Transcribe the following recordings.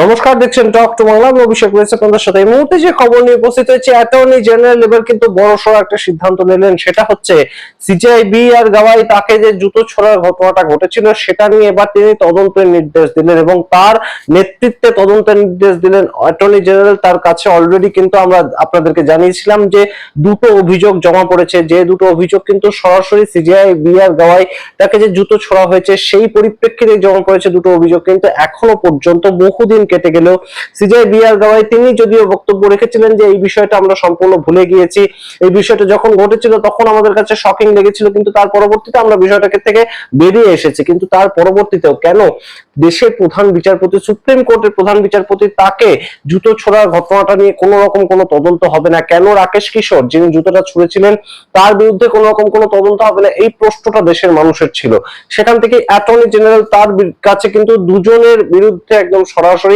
নমস্কার, দেখছেন টক টু বাংলা আমি অভিষেক রয়েছে আপনাদের সাথে। এই মুহূর্তে যে খবর নিয়ে উপস্থিত হয়েছে অ্যাটর্নি জেনারেল এবার কিন্তু বড় সড়ো একটা সিদ্ধান্ত নিলেন। সেটা হচ্ছে সিজিআইবি আর গাওয়াই তাকে যে জুতো ছোড়ার ঘটনাটা ঘটেছিল, সেটা নিয়ে এবার তিনি তদন্তের নির্দেশ দিলেন এবং তার নেতৃত্বে তদন্তের নির্দেশ দিলেন অ্যাটর্নি জেনারেল তার কাছে অলরেডি কিন্তু আমরা আপনাদেরকে জানিয়েছিলাম যে, দুটো অভিযোগ জমা পড়েছে। যে দুটো অভিযোগ কিন্তু সরাসরি সিজিআই বি আর গাওয়াই তাকে যে জুতো ছোড়া হয়েছে, সেই পরিপ্রেক্ষিতে জমা পড়েছে দুটো অভিযোগ। কিন্তু এখনও পর্যন্ত বহুদিন কেটে গেলেও সিজিআই বি আর গাওয়াই তিনি যদিও বক্তব্য রেখেছিলেন যে এই বিষয়টা আমরা সম্পূর্ণ ভুলে গিয়েছি, এই বিষয়টা যখন ঘটেছিল তখন আমাদের কাছে শকিং লেগেছিল, কিন্তু তার পরবর্তীতে আমরা বিষয়টাকে থেকে বেরিয়ে এসেছি। কিন্তু তার পরবর্তীতেও কেন দেশের প্রধান বিচারপতি, সুপ্রিম কোর্টের প্রধান বিচারপতি তাকে জুতো ছোড়ার ঘটনাটা নিয়ে কোনো রকম কোনো তদন্ত হবে না? কেন রাকেশ কিশোর, যিনি জুতোটা ছুঁড়েছিলেন, তার বিরুদ্ধে কোনো রকম কোনো তদন্ত হবে না? এই প্রশ্নটা দেশের মানুষের ছিল। সেখান থেকে অ্যাটর্নি জেনারেল তার কাছে কিন্তু দুজনের বিরুদ্ধে একদম সরাসরি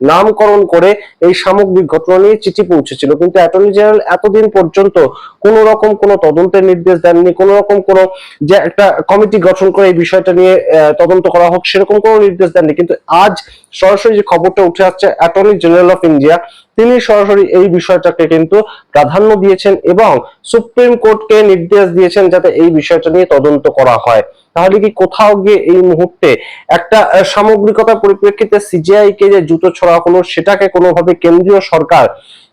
নামকরণ করে এই সামগ্রিক ঘটনা নিয়ে চিঠি পৌঁছেছিল। কিন্তু অ্যাটর্নি জেনারেল এতদিন পর্যন্ত কোন রকম কোনো তদন্তের নির্দেশ দেননি, কোন রকম কোনো যে একটা কমিটি গঠন করে এই বিষয়টা নিয়ে তদন্ত করা হোক, সেরকম কোনো নির্দেশ দেননি। কিন্তু আজ সরাসরি যে খবরটা উঠে আসছে অ্যাটর্নি জেনারেল অফ ইন্ডিয়া, তিনি সরাসরি এই বিষয়টাকে কিন্তু প্রাধান্য দিয়েছেন এবং সুপ্রিম কোর্টকে নির্দেশ দিয়েছেন যাতে এই বিষয়টা নিয়ে তদন্ত করা হয়। তাহলে কি কোথাও গিয়ে এই মুহূর্তে একটা সামগ্রিকতার পরিপ্রেক্ষিতে সিজিআই কে যে জুতো ছড়া হলো সেটাকে কোনোভাবে কেন্দ্রীয় সরকার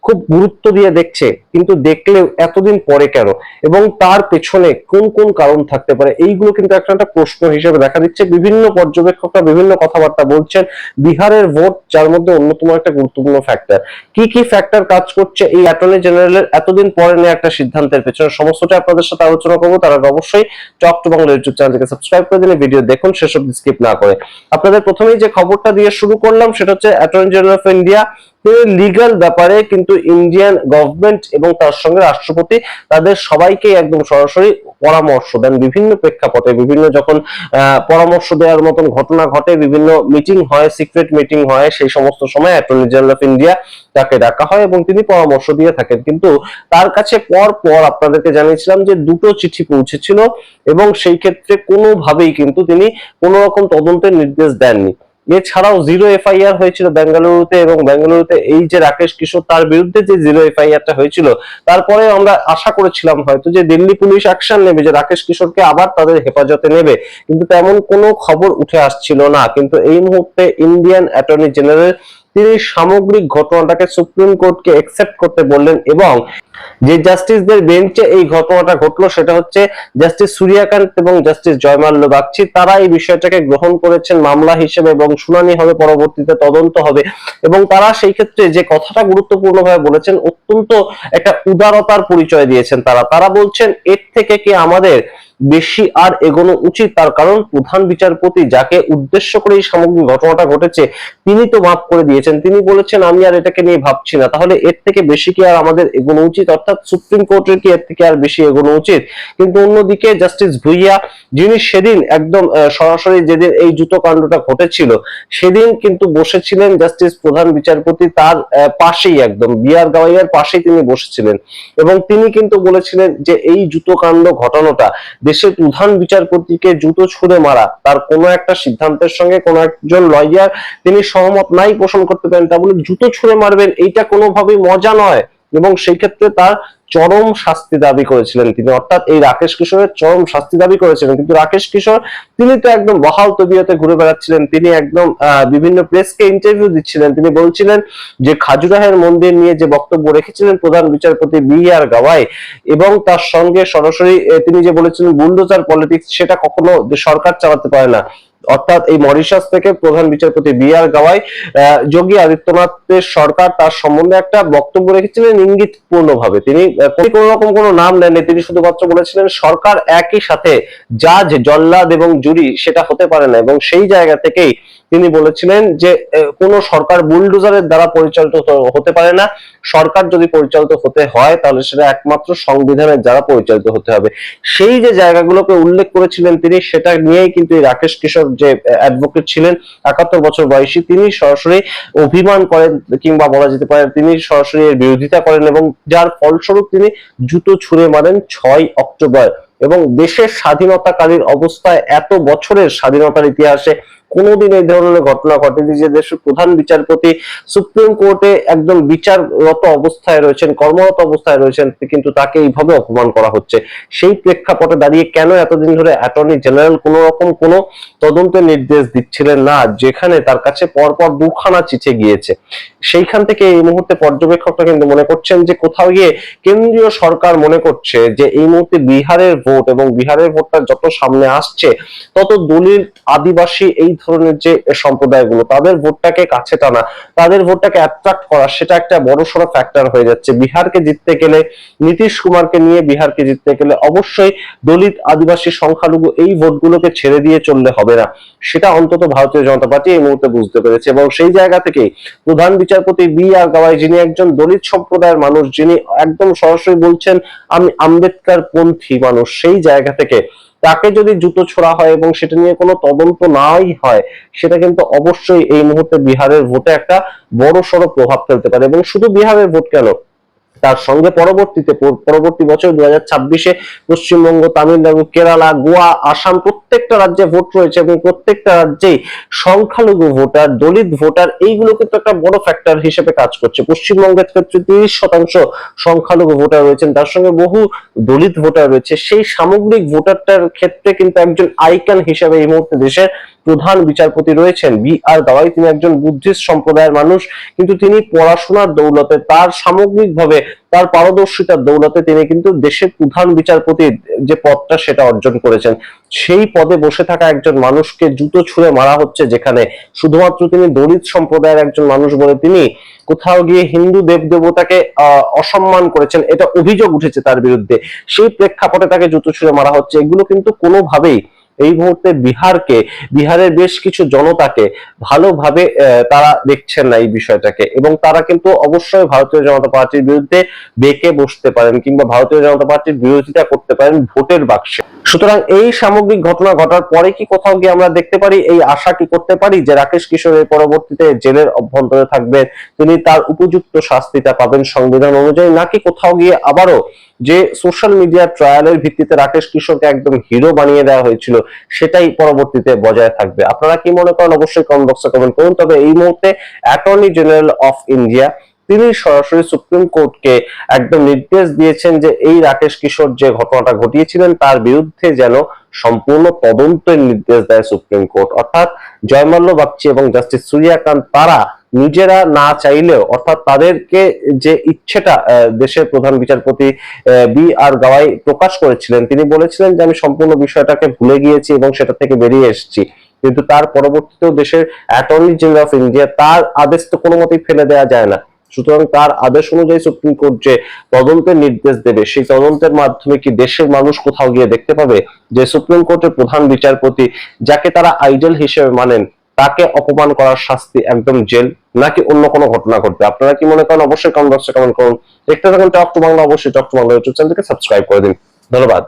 খুব গুরুত্ব দিয়ে দেখছে, কিন্তু দেখলেও এতদিন পরে কেন? এবং তার পেছনে কোন কোন কারণ থাকতে পারে? এইগুলো কিন্তু একটা প্রশ্ন হিসেবে দেখা দিচ্ছে। বিভিন্ন পর্যবেক্ষকরা বিভিন্ন কথাবার্তা বলছেন, বিহারের ভোট যার মধ্যে অন্যতম একটা গুরুত্বপূর্ণ ফ্যাক্টর কি কি ফ্যাক্টর কাজ করছে? এই অ্যাটর্নি জেনারেলের এতদিন পরে নেওয়া একটা সিদ্ধান্তের পেছনে সমস্তটা আপনাদের সাথে আলোচনা করব। তারা অবশ্যই টক টু বাংলা ইউটিউব চ্যানেলকে সাবস্ক্রাইব করে দিন ভিডিও দেখুন, সেসব স্কিপ না করে। আপনাদের প্রথমেই যে খবরটা দিয়ে শুরু করলাম, সেটা হচ্ছে অ্যাটর্নি জেনারেল অফ ইন্ডিয়া তিনি লিগ্যাল ব্যাপারে কিন্তু ইন্ডিয়ান গভর্নমেন্ট এবং তার সঙ্গে রাষ্ট্রপতি তাদের সবাইকে একদম সরাসরি পরামর্শ দেন বিভিন্ন প্রেক্ষাপটে। বিভিন্ন যখন পরামর্শ দেওয়ার মতন ঘটনা ঘটে, বিভিন্ন মিটিং হয় সিক্রেট মিটিং হয়, সেই সমস্ত সময় অ্যাটর্নি জেনারেল অফ ইন্ডিয়া তাকে ডাকা হয় এবং তিনি পরামর্শ দিয়ে থাকেন। কিন্তু তার কাছে পর পর আপনাদেরকে জানিয়েছিলাম যে দুটো চিঠি পৌঁছেছিল এবং সেই ক্ষেত্রে কোনোভাবেই কিন্তু তিনি কোনো রকম তদন্তের নির্দেশ দেননি। এছাড়াও জিরো এফআইআর হয়েছিল বেঙ্গালুরুতে এবং বেঙ্গালুরুতে এই যে রাকেশ কিশোর তার বিরুদ্ধে যে জিরো এফআইআরটা হয়েছিল, তারপরে আমরা আশা করেছিলাম হয়তো যে দিল্লি পুলিশ অ্যাকশন নেবে, যে রাকেশ কিশোরকে আবার তাদের হেফাজতে নেবে, কিন্তু তেমন কোনো খবর উঠে আসছিল না। কিন্তু এই মুহূর্তে ইন্ডিয়ান অ্যাটর্নি জেনারেল তিনি সামগ্রিক ঘটনাটাকে সুপ্রিম কোর্টকে একসেপ্ট করতে বললেন এবং যে জাস্টিসদের বেঞ্চে এই ঘটনাটা ঘটলো সেটা হচ্ছে জাস্টিস সূর্যকান্ত এবং জাস্টিস জয়মাল্য বাগচি। তারা এই বিষয়টাকে গ্রহণ করেছেন মামলা হিসেবে এবং শুনানি হবে, পরবর্তীতে তদন্ত হবে এবং তারা সেই ক্ষেত্রে যে কথাটা গুরুত্বপূর্ণভাবে বলেছেন, অত্যন্ত একটা উদারতার পরিচয় দিয়েছেন তারা। তারা বলছেন, এর থেকে কি আমাদের বেশি আর এগোনো উচিত। তার কারণ, প্রধান বিচারপতি যাকে উদ্দেশ্য করে এই সামগ্রিক ঘটনাটা ঘটেছে, তিনি তো মাফ করে দিয়েছেন। তিনি বলেছেন, আমি আর এটাকে নিয়ে ভাবছি না। তাহলে এর থেকে বেশি কি আর আমাদের এগোনো উচিত? অর্থাৎ সুপ্রিম কোর্টের কি এর থেকে আর বেশি এগোনো উচিত? কিন্তু অন্যদিকে, জাস্টিস ভুইয়া, যিনি সেদিন একদম সরাসরি যেদিন এই জুতো কাণ্ডটা ঘটেছিল, সেদিন কিন্তু বসেছিলেন জাস্টিস প্রধান বিচারপতি তার পাশেই একদম বিআর গাওয়াইয়ার পাশেই তিনি বসেছিলেন। এবং তিনি কিন্তু বলেছিলেন যে এই জুতো কাণ্ড ঘটানোটা দেশের প্রধান বিচারপতিকে জুতো ছুঁড়ে মারা, তার কোনো একটা সিদ্ধান্তের সঙ্গে কোনো একজন লয়ার তিনি সহমত নাই পোষণ করতে পারেন, তা বলে জুতো ছুঁড়ে মারবেন, এইটা কোনোভাবেই মজা নয়। এবং সেই ক্ষেত্রে তার চরম শাস্তি দাবি করেছিলেন তিনি। অর্থাৎ এই রাকেশ কিশোরের চরম শাস্তি দাবি করেছিলেন। কিন্তু রাকেশ কিশোর, তিনি তো একদম বহাল তবিয়তে ঘুরে বেড়াচ্ছিলেন। তিনি একদম বিভিন্ন প্রেসকে ইন্টারভিউ দিচ্ছিলেন। তিনি বলছিলেন যে খাজুরাহের মন্দির নিয়ে যে বক্তব্য রেখেছিলেন প্রধান বিচারপতি বি আর গাওয়াই এবং তার সঙ্গে সরাসরি তিনি যে বলেছিলেন বুলডোজার পলিটিক্স সেটা কখনো সরকার চালাতে পারে না। অর্থাৎ এই মরিশাস থেকে প্রধান বিচারপতি বি আর গাওয়াই যোগী আদিত্যনাথের সরকার তার সম্বন্ধে একটা বক্তব্য রেখেছিলেন ইঙ্গিতপূর্ণ ভাবে তিনি কোনো রকম কোনো নাম নেননি, তিনি শুধুমাত্র বলেছিলেন, সরকার একই সাথে জাজ জল্লাদ এবং জুরি সেটা হতে পারে না। এবং সেই জায়গা থেকেই তিনি বলেছিলেন যে কোনো সরকার বুলডোজারের দ্বারা পরিচালিত হতে পারে না। সরকার যদি পরিচালিত হতে হয়, তাহলে সেটা একমাত্র সংবিধানের দ্বারা পরিচালিত হতে হবে। সেই যে জায়গাগুলোকে উল্লেখ করেছিলেন তিনি, সেটা নিয়েই কিন্তু রাকেশ কিশোর যে অ্যাডভোকেট ছিলেন, একাত্তর বছর বয়সী তিনি সরাসরি অভিমান করেন কিংবা বলা যেতে পারে তিনি সরাসরি এর বিরোধিতা করেন এবং যার ফলস্বরূপ তিনি জুতো ছুঁড়ে মারেন ছয় অক্টোবর। এবং দেশের স্বাধীনতাকালীন অবস্থায় এত বছরের স্বাধীনতার ইতিহাসে কোনোদিন এই ধরনের ঘটনা ঘটেনি যে দেশের প্রধান বিচারপতি সুপ্রিম কোর্টে একদম বিচাররত অবস্থায় রয়েছেন, কর্মরত অবস্থায় রয়েছেন, কিন্তু তাকে এইভাবে অপমান করা হচ্ছে। সেই প্রেক্ষাপটে দাঁড়িয়ে কেন এতদিন ধরে অ্যাটর্নি জেনারেল কোন রকম কোনো তদন্তের নির্দেশ দিচ্ছিলেন না, যেখানে তার কাছে পরপর দুখানা চিঠে গিয়েছে। সেইখান থেকে এই মুহূর্তে পর্যবেক্ষকরা কিন্তু মনে করছেন যে কোথাও গিয়ে কেন্দ্রীয় সরকার মনে করছে যে এই মুহূর্তে বিহারের ভোট এবং বিহারের ভোটটা যত সামনে আসছে, তত দলিত আদিবাসী এই ধরনের যে সম্প্রদায়গুলো, তাদের ভোটটাকে কাছে টানা, তাদের ভোটটাকে অ্যাট্রাক্ট করা, সেটা একটা বড় সড়ো ফ্যাক্টর হয়ে যাচ্ছে। বিহারকে জিততে গেলে নীতিশ কুমারকে নিয়ে বিহারকে জিততে গেলে অবশ্যই দলিত আদিবাসী সংখ্যালঘু এই ভোটগুলোকে ছেড়ে দিয়ে চললে হবে। না সেটা অন্তত ভারতীয় জনতা পার্টি এই মুহূর্তে বুঝতে পেরেছে এবং সেই জায়গা থেকেই প্রধান বিচারপতি বি আর গাওয়াই, যিনি একজন দলিত সম্প্রদায়ের মানুষ, যিনি একদম সরাসরি বলছেন, আমি আম্বেদকর পন্থী মানুষ। সেই জায়গা থেকে তাকে যদি জুতো ছোড়া হয় এবং সেটা নিয়ে কোনো তদন্ত নাই হয়, সেটা কিন্তু অবশ্যই এই মুহূর্তে বিহারের ভোটে একটা বড় সড়ো প্রভাব ফেলতে পারে। এবং শুধু বিহারের ভোট কেন? তার সঙ্গে পরবর্তীতে পরবর্তী বছর দু হাজার ছাব্বিশে পশ্চিমবঙ্গ, তামিলনাড়ু, কেরালা, গোয়া, আসাম প্রত্যেকটা রাজ্যে ভোট রয়েছে এবং প্রত্যেকটা রাজ্যেই সংখ্যালঘু ভোটার, দলিত ভোটার এইগুলো কিন্তু একটা বড় ফ্যাক্টর হিসেবে কাজ করছে। পশ্চিমবঙ্গের ক্ষেত্রে তিরিশ শতাংশ সংখ্যালঘু ভোটার রয়েছেন, তার সঙ্গে বহু দলিত ভোটার রয়েছে। সেই সামগ্রিক ভোটারটার ক্ষেত্রে কিন্তু একজন আইকন হিসেবে এই মুহূর্তে দেশের প্রধান বিচারপতি রয়েছেন বি আর গাওয়াই তিনি একজন বুদ্ধিস্ট সম্প্রদায়ের মানুষ, কিন্তু তিনি পড়াশোনার দৌলতে তার সামগ্রিকভাবে তার পারদর্শিতার দৌলতে তিনি কিন্তু দেশের প্রধান বিচারপতির যে পদটা সেটা অর্জন করেছেন। সেই পদে বসে থাকা একজন মানুষকে জুতো ছুঁড়ে মারা হচ্ছে যেখানে শুধুমাত্র তিনি দলিত সম্প্রদায়ের একজন মানুষ বলে তিনি কোথাও গিয়ে হিন্দু দেব দেবতাকে অসম্মান করেছেন, এটা অভিযোগ উঠেছে তার বিরুদ্ধে। সেই প্রেক্ষাপটে তাকে জুতো ছুঁড়ে মারা হচ্ছে। এগুলো কিন্তু কোনোভাবেই এই মুহূর্তে বিহারকে, বিহারের বেশ কিছু জনতাকে ভালোভাবে তারা দেখছেন না এই বিষয়টাকে। এবং তারা কিন্তু অবশ্যই ভারতীয় জনতা পার্টির বিরুদ্ধে বেঁকে বসতে পারেন কিংবা ভারতীয় জনতা পার্টির বিরোধিতা করতে পারেন ভোটের বাক্সে। সুতরাং এই সামগ্রিক ঘটনা ঘটার পরে কি কোথাও গিয়ে আমরা দেখতে পারি, এই আশা কি করতে পারি যে রাকেশ কিশোরের পরবর্তীতে জেলের অভ্যন্তরে থাকবেন তিনি তার উপযুক্ত শাস্তিটা পাবেন সংবিধান অনুযায়ী, নাকি কোথাও গিয়ে আবারও যে সোশ্যাল মিডিয়া ট্রায়ালের ভিত্তিতে রাকেশ কিশোরকে একদম হিরো বানিয়ে দেওয়া হয়েছিল, সেটাই পরবর্তীতে বজায় থাকবে? আপনারা কি মনে করেন? অবশ্যই কমেন্ট বক্সে কমেন্ট করুন। তবে এই মুহূর্তে অ্যাটর্নি জেনারেল অফ ইন্ডিয়া তিনি সরাসরি সুপ্রিম কোর্টকে একদম নির্দেশ দিয়েছেন যে এই রাকেশ কিশোর যে ঘটনাটা ঘটিয়েছিলেন তার বিরুদ্ধে যেন সম্পূর্ণ তদন্তের নির্দেশ দেয় সুপ্রিম কোর্ট। অর্থাৎ জয়মাল্য বাগচি এবং জাস্টিস সূর্যাকান্ত তারা নিজেরা না চাইলেও, অর্থাৎ তাদেরকে যে ইচ্ছেটা দেশের প্রধান বিচারপতি বি আর গাওয়াই প্রকাশ করেছিলেন, তিনি বলেছিলেন যে আমি সম্পূর্ণ বিষয়টাকে ভুলে গিয়েছি এবং সেটা থেকে বেরিয়ে এসেছি। কিন্তু তার পরবর্তীতেও দেশের অ্যাটর্নি জেনারেল অফ ইন্ডিয়া তার আদেশ তো কোনো মতেই ফেলে দেওয়া যায় না। সুতরাং তার আদেশ অনুযায়ী সুপ্রিম কোর্ট যে তদন্তের নির্দেশ দেবে, সেই তদন্তের মাধ্যমে কি দেশের মানুষ কোথাও গিয়ে দেখতে পাবে যে সুপ্রিম কোর্টের প্রধান বিচারপতি, যাকে তারা আইডল হিসেবে মানেন, তাকে অপমান করার শাস্তি একদম জেল নাকি অন্য কোনো ঘটনা ঘটবে? আপনারা কি মনে করেন? অবশ্যই কমেন্ট বক্সে কমেন্ট করুন। দেখতে থাকুন টক টু বাংলা, অবশ্যই টক টু বাংলা ইউটিউব চ্যানেলকে সাবস্ক্রাইব করে দিন। ধন্যবাদ।